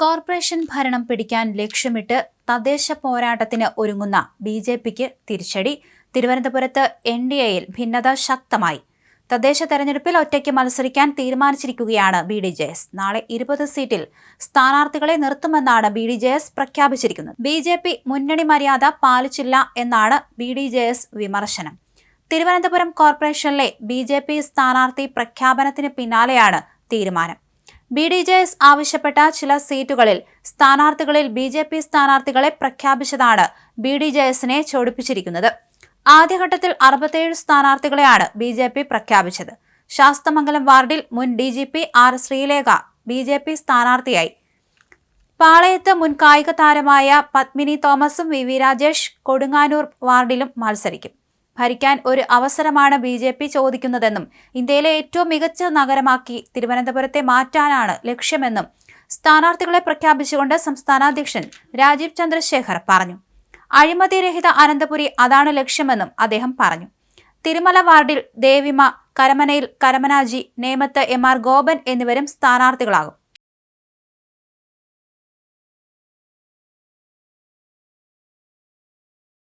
Corporation ഭരണം പിടിക്കാൻ ലക്ഷ്യമിട്ട് തദ്ദേശ പോരാട്ടത്തിന് ഒരുങ്ങുന്ന ബി ജെ പിക്ക് തിരിച്ചടി. തിരുവനന്തപുരത്ത് എൻ ഡി എയിൽ ഭിന്നത ശക്തമായി. തദ്ദേശ തെരഞ്ഞെടുപ്പിൽ ഒറ്റയ്ക്ക് മത്സരിക്കാൻ തീരുമാനിച്ചിരിക്കുകയാണ് ബി ഡി ജെ എസ്. നാളെ ഇരുപത് സീറ്റിൽ സ്ഥാനാർത്ഥികളെ നിർത്തുമെന്നാണ് ബി ഡി ജെ എസ് പ്രഖ്യാപിച്ചിരിക്കുന്നത്. ബി ജെ പി മുന്നണി മര്യാദ പാലിച്ചില്ല എന്നാണ് ബി ഡി ജെ എസ് വിമർശനം. തിരുവനന്തപുരം കോർപ്പറേഷനിലെ ബി ജെ പി സ്ഥാനാർത്ഥി പ്രഖ്യാപനത്തിന് പിന്നാലെയാണ് തീരുമാനം. ബി ഡി ജെ എസ് ആവശ്യപ്പെട്ട ചില സീറ്റുകളിൽ സ്ഥാനാർത്ഥികളിൽ ബി ജെ പി സ്ഥാനാർത്ഥികളെ പ്രഖ്യാപിച്ചതാണ് ബി ഡി ജെ എസിനെ ചോടിപ്പിച്ചിരിക്കുന്നത്. ആദ്യഘട്ടത്തിൽ അറുപത്തേഴ് സ്ഥാനാർത്ഥികളെയാണ് ബി ജെ പി പ്രഖ്യാപിച്ചത്. ശാസ്തമംഗലം വാർഡിൽ മുൻ D G P R Sreelekha B J P സ്ഥാനാർത്ഥിയായി. പാളയത്ത് മുൻ കായിക താരമായ പത്മിനി തോമസും വി വി രാജേഷ് കൊടുങ്ങാനൂർ വാർഡിലും മത്സരിക്കും. ഭരിക്കാൻ ഒരു അവസരമാണ് ബി ജെ പി ചോദിക്കുന്നതെന്നും ഇന്ത്യയിലെ ഏറ്റവും മികച്ച നഗരമാക്കി തിരുവനന്തപുരത്തെ മാറ്റാനാണ് ലക്ഷ്യമെന്നും സ്ഥാനാർത്ഥികളെ പ്രഖ്യാപിച്ചുകൊണ്ട് സംസ്ഥാനാധ്യക്ഷൻ രാജീവ് ചന്ദ്രശേഖർ പറഞ്ഞു. അഴിമതിരഹിത അനന്തപുരി അതാണ് ലക്ഷ്യമെന്നും അദ്ദേഹം പറഞ്ഞു. തിരുമല വാർഡിൽ ദേവിമ കരമനയിൽ കരമനാജി നേമത്ത് എം ആർ ഗോപൻ എന്നിവരും സ്ഥാനാർത്ഥികളാകും.